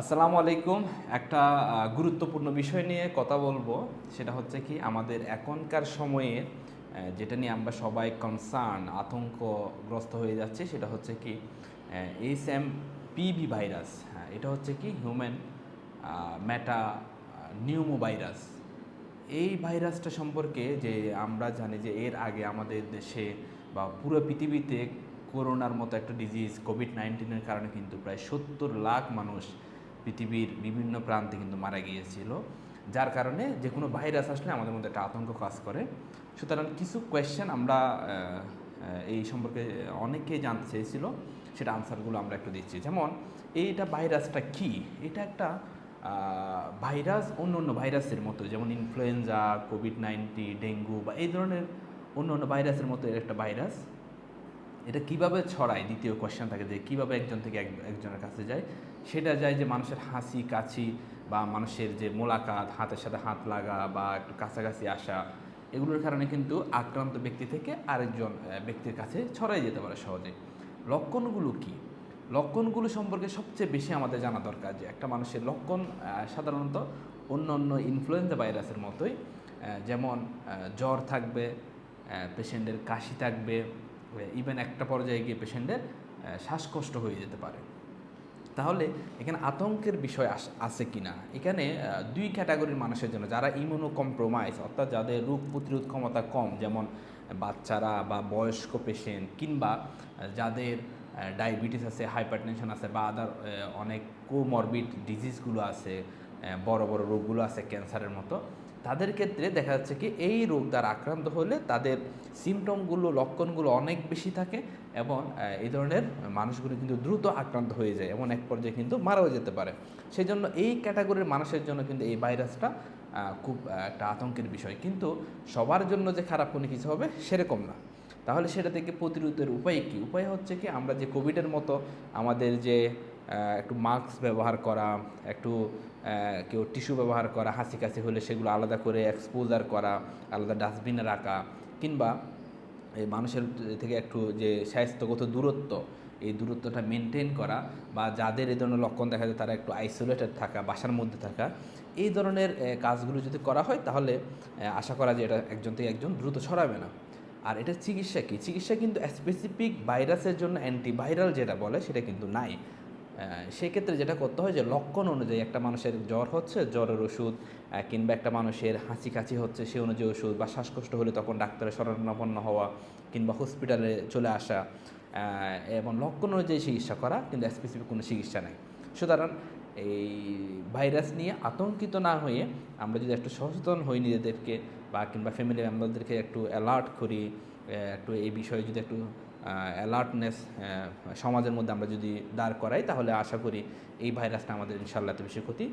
আসসালামু আলাইকুম। একটা গুরুত্বপূর্ণ বিষয় নিয়ে কথা বলব। সেটা হচ্ছে কি, আমাদের এখনকার সময়ে যেটা নিয়ে আমরা সবাই কনসার্ন আতঙ্কগ্রস্ত হয়ে যাচ্ছে, সেটা হচ্ছে কি এইচ এম পিভি ভাইরাস এটা হচ্ছে কি হিউম্যান ম্যাটা নিউমো ভাইরাস এই ভাইরাসটা সম্পর্কে যে আমরা জানি যে এর আগে আমাদের দেশে বা পুরো পৃথিবীতে করোনার মতো একটা ডিজিজ কোভিড নাইন্টিনের কারণে কিন্তু প্রায় সত্তর লাখ মানুষ পৃথিবীর বিভিন্ন প্রান্তে কিন্তু মারা গিয়েছিল, যার কারণে যে কোনো ভাইরাস আসলে আমাদের মধ্যে একটা আতঙ্ক কাজ করে। সুতরাং কিছু কোয়েশ্চেন আমরা এই সম্পর্কে অনেকেই জানতে চেয়েছিল, সেটা আনসারগুলো আমরা একটু দিচ্ছি। যেমন, এইটা ভাইরাসটা কি? এটা একটা ভাইরাস অন্য অন্য ভাইরাসের মতো, যেমন ইনফ্লুয়েঞ্জা কোভিড নাইন্টিন ডেঙ্গু বা এই ধরনের অন্য অন্য ভাইরাসের মতো একটা ভাইরাস। এটা কীভাবে ছড়ায়? দ্বিতীয় কোয়েশ্চেন থাকে যে কীভাবে একজন থেকে এক- একজনের কাছে যায়? সেটা যায় যে মানুষের হাসি কাছি বা মানুষের যে মোলাকাত, হাতের সাথে হাত লাগা বা একটু কাছাকাছি আসা, এগুলোর কারণে কিন্তু আক্রান্ত ব্যক্তি থেকে আরেকজন ব্যক্তির কাছে ছড়াই যেতে পারে সহজে লক্ষণগুলো কি? লক্ষণগুলো সম্পর্কে সবচেয়ে বেশি আমাদের জানা দরকার যে একটা মানুষের লক্ষণ সাধারণত অন্য অন্য ইনফ্লুয়েঞ্জা ভাইরাসের মতোই যেমন জ্বর থাকবে পেশেন্টের কাশি থাকবে ইভেন একটা পর্যায়ে গিয়ে পেশেন্টের শ্বাসকষ্ট হয়ে যেতে পারে। তাহলে এখানে আতঙ্কের বিষয় আস- আছে কি না এখানে দুই ক্যাটাগরির মানুষের জন্য, যারা ইমিউনো কম্প্রোমাইজ অর্থাৎ যাদের রোগ প্রতিরোধ ক্ষমতা কম, যেমন বাচ্চারা বা বয়স্ক পেশেন্ট কিংবা যাদের ডায়াবেটিস আছে হাইপারটেনশন আছে, বা আদার অনেক কোমরবিড ডিজিজগুলো আছে বড় বড় রোগগুলো আছে ক্যান্সারের মতো তাদের ক্ষেত্রে দেখা যাচ্ছে কি, এই রোগ দ্বারা আক্রান্ত হলে তাদের সিমটমগুলো লক্ষণগুলো অনেক বেশি থাকে এবং এই ধরনের মানুষগুলো কিন্তু দ্রুত আক্রান্ত হয়ে যায়। এমন এক পর্যায়ে কিন্তু মারাও যেতে পারে। সেই জন্য এই ক্যাটাগরির মানুষের জন্য কিন্তু এই ভাইরাসটা খুব একটা আতঙ্কের বিষয়। কিন্তু সবার জন্য যে খারাপ কোনো কিছু হবে, সেরকম না। তাহলে সেটা থেকে প্রতিরোধের উপায় কি? উপায় হচ্ছে কি, আমরা যে কোভিডের মতো আমাদের যে একটু মাস্ক ব্যবহার করা, একটু কেউ টিস্যু ব্যবহার করা হাসি কাশি হলে সেগুলো আলাদা করে এক্সপোজার করা, আলাদা ডাস্টবিনে রাখা, কিংবা এই মানুষের থেকে একটু যে স্বাস্থ্যগত দূরত্ব, এই দূরত্বটা মেনটেন করা, বা যাদের এই ধরনের লক্ষণ দেখা যায় তারা একটু আইসোলেটেড থাকা, বাসার মধ্যে থাকা, এই ধরনের কাজগুলো যদি করা হয় তাহলে আশা করা যায় এটা একজন থেকে একজন দ্রুত ছড়াবে না। আর এটা চিকিৎসা কী? চিকিৎসা কিন্তু স্পেসিফিক ভাইরাসের জন্য অ্যান্টিভাইরাল যেটা বলে সেটা কিন্তু নাই। সেক্ষেত্রে যেটা করতে হয় যে লক্ষণ অনুযায়ী একটা মানুষের জ্বর হচ্ছে, জ্বরের ওষুধ কিংবা একটা মানুষের হাঁচি কাঁচি হচ্ছে সে অনুযায়ী ওষুধ বা শ্বাসকষ্ট হলে তখন ডাক্তারের শরণাপন্ন হওয়া কিংবা হসপিটালে চলে আসা এবং লক্ষণ অনুযায়ী চিকিৎসা করা, কিন্তু স্পেসিফিক কোনো চিকিৎসা নেই। সুতরাং এই ভাইরাস নিয়ে আতঙ্কিত না হয়ে আমরা যদি একটু সচেতন হই নিজেদেরকে বা কিংবা ফ্যামিলি মেম্বারদেরকে একটু অ্যালার্ট করি একটু এই বিষয়ে যদি একটু অ্যালার্টনেস সমাজের মধ্যে আমরা যদি দাঁড় করাই, তাহলে আশা করি এই ভাইরাসটা আমাদের ইনশাল্লাহ বেশি ক্ষতি